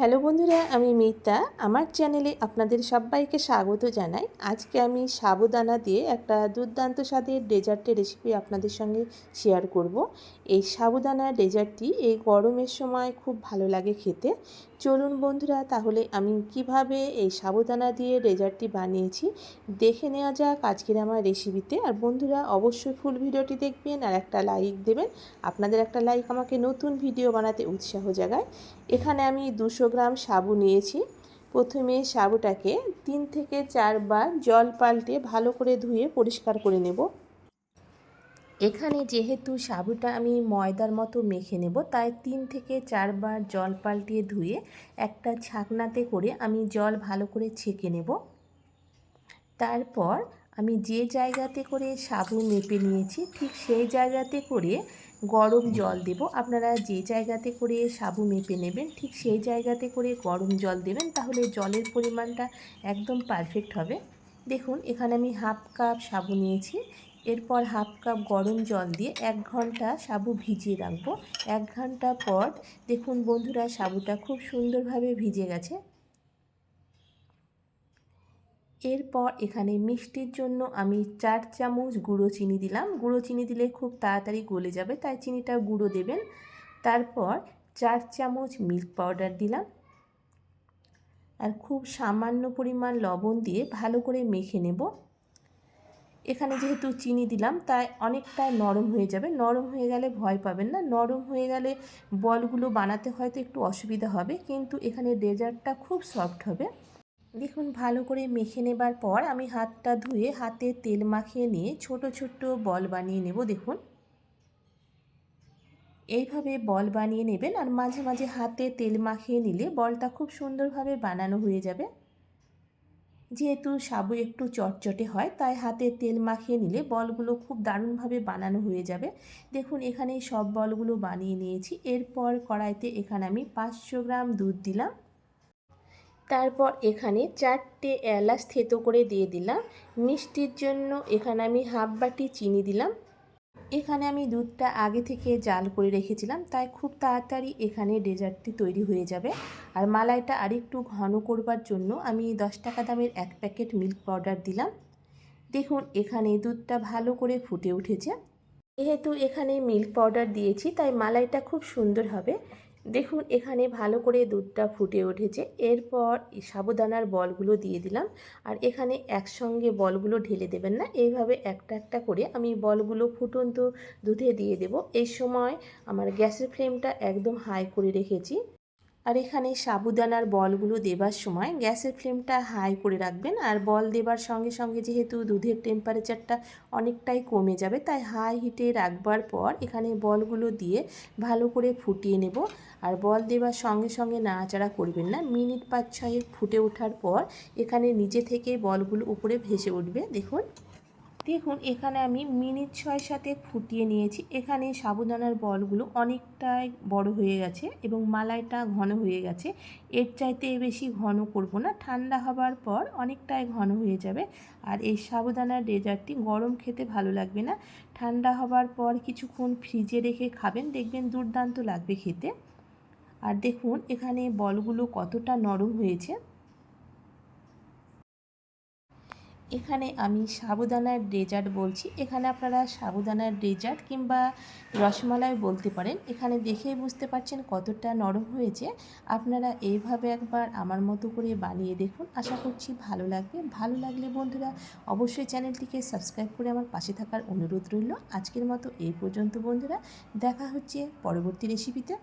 Hello বন্ধুরা, আমি মিতা। আমার চ্যানেলে আপনাদের সবাইকে স্বাগত জানাই। আজকে আমি সাবুদানা দিয়ে একটা দুর্দান্ত স্বাদের ডেজার্টের রেসিপি আপনাদের সঙ্গে শেয়ার করব। এই সাবুদানা ডেজার্টটি এই গরমের সময় খুব ভালো লাগে খেতে। চলুন বন্ধুরা, তাহলে আমি কীভাবে এই সাবুদানা দিয়ে ডেজার্টটি বানিয়েছি দেখে নেওয়া যাক আজকের আমার রেসিপিতে আর বন্ধুরা, অবশ্যই ফুল ভিডিওটি দেখবেন আর একটা লাইক দেবেন। আপনাদের একটা লাইক আমাকে নতুন ভিডিও বানাতে উৎসাহ জাগায়। এখানে আমি দুশো গ্রাম সাবু নিয়েছি। প্রথমে সাবুটাকে তিন থেকে চারবার জল পাল্টে ভালো করে ধুয়ে পরিষ্কার করে নেব। এখানে যেহেতু সাবুটা আমি ময়দার মতো মেখে নেব, তাই তিন থেকে চারবার জল পাল্টিয়ে ধুয়ে একটা ছাকনাতে করে আমি জল ভালো করে ছেঁকে নেব। তারপর আমি যে জায়গাতে করে সাবু মেপে নিয়েছি, ঠিক সেই জায়গাতে করে গরম জল দেব। আপনারা যে জায়গাতে করে সাবু মেপে নেবেন, ঠিক সেই জায়গাতে করে গরম জল দেবেন, তাহলে জলের পরিমাণটা একদম পারফেক্ট হবে। দেখুন, এখানে আমি হাফ কাপ সাবু নিয়েছি। এরপর হাফ কাপ গরম জল দিয়ে এক ঘণ্টা সাবু ভিজিয়ে রাখব। এক ঘণ্টা পর দেখুন বন্ধুরা, সাবুটা খুব সুন্দরভাবে ভিজে গেছে। এরপর এখানে মিষ্টির জন্য আমি চার চামচ গুঁড়ো চিনি দিলাম। গুঁড়ো চিনি দিলে খুব তাড়াতাড়ি গলে যাবে, তাই চিনিটা গুঁড়ো দেবেন। তারপর চার চামচ মিল্ক পাউডার দিলাম। আর খুব সামান্য পরিমাণ লবণ দিয়ে ভালো করে মেখে নেব। এখানে যেহেতু চিনি দিলাম, তাই অনেকটাই নরম হয়ে যাবে। নরম হয়ে গেলে ভয় পাবেন না। নরম হয়ে গেলে বলগুলো বানাতে হয়তো একটু অসুবিধা হবে, কিন্তু এখানে ডেজার্টটা খুব সফট হবে। দেখুন, ভালো করে মেখে নেবার পর আমি হাতটা ধুয়ে হাতে তেল মাখিয়ে নিয়ে ছোট ছোট বল বানিয়ে নেব, দেখুন। এইভাবে বল বানিয়ে নেবেন আর মাঝে মাঝে হাতে তেল মাখিয়ে নিলে বলটা খুব সুন্দরভাবে বানানো হয়ে যাবে। যেহেতু সাবু একটু চটচটে হয়, তাই হাতে তেল মাখিয়ে নিলে বলগুলো খুব দারুণভাবে বানানো হয়ে যাবে। দেখুন, এখানে সব বলগুলো বানিয়ে নিয়েছি। এরপর কড়াইতে এখানে আমি পাঁচশো গ্রাম দুধ দিলাম। তারপর এখানে চারটে এলাচ থেতো করে দিয়ে দিলাম। মিষ্টির জন্য এখানে আমি হাফ বাটি চিনি দিলাম। এখানে আমি দুধটা আগে থেকে জাল করে রেখেছিলাম, তাই খুব তাড়াতাড়ি এখানে ডেজার্টটি তৈরি হয়ে যাবে। আর মালাইটা আরেকটু ঘন করবার জন্য আমি দশ টাকা দামের এক প্যাকেট মিল্ক পাউডার দিলাম। দেখুন, এখানে দুধটা ভালো করে ফুটে উঠেছে। যেহেতু এখানে মিল্ক পাউডার দিয়েছি, তাই মালাইটা খুব সুন্দর হবে। দেখুন, এখানে ভালো করে দুধটা ফুটে উঠেছে। এরপর সাবুদানার বলগুলো দিয়ে দিলাম। আর এখানে একসঙ্গে বলগুলো ঢেলে দেবেন না। এইভাবে একটা একটা করে আমি বলগুলো ফুটন্ত দুধে দিয়ে দেব। এই সময় আমার গ্যাসের ফ্লেমটা একদম হাই করে রেখেছি। আর এখানে সাবুদানার বলগুলো দেবার সময় গ্যাসের ফ্লেমটা হাই করে রাখবেন আর বল দেবার সঙ্গে সঙ্গে যেহেতু দুধের টেম্পারেচারটা অনেকটাই কমে যাবে, তাই হাই হিটে রাখবার পর এখানে বলগুলো দিয়ে ভালো করে ফুটিয়ে নেব। আর বল দেবার সঙ্গে সঙ্গে নাড়াচাড়া করবেন না, মিনিট পাঁচ ছয়েক ফুটে ওঠার পর এখানে নিচে থেকে বলগুলো উপরে ভেসে উঠবে। দেখুন। দেখুন, এখানে আমি মিনিট ছয় সাথে ফুটিয়ে নিয়েছি। এখানে সাবুদানার বলগুলো অনেকটাই বড় হয়ে গেছে এবং মালাইটা ঘন হয়ে গেছে। এর চাইতে বেশি ঘন করব না। ঠান্ডা হবার পর অনেকটাই ঘন হয়ে যাবে। আর এই সাবুদানার ডেজার্টটি গরম খেতে ভালো লাগবে না। ঠান্ডা হবার পর কিছুক্ষণ ফ্রিজে রেখে খাবেন, দেখবেন দুর্দান্ত লাগবে খেতে। আর দেখুন, এখানে বলগুলো কতটা নরম হয়েছে। এখানে আমি সাবুদানার ডেজার্ট বলছি। এখানে আপনারা সাবুদানার ডেজার্ট কিংবা রসমালাই বলতে পারেন। এখানে দেখেই বুঝতে পারছেন কতটা নরম হয়েছে। আপনারা এইভাবে একবার আমার মতো করে বানিয়ে দেখুন। আশা করছি ভালো লাগবে। ভালো লাগলে বন্ধুরা অবশ্যই চ্যানেলটিকে সাবস্ক্রাইব করে আমার পাশে থাকার অনুরোধ রইল। আজকের মতো এই পর্যন্ত বন্ধুরা। দেখা হচ্ছে পরবর্তী রেসিপিতে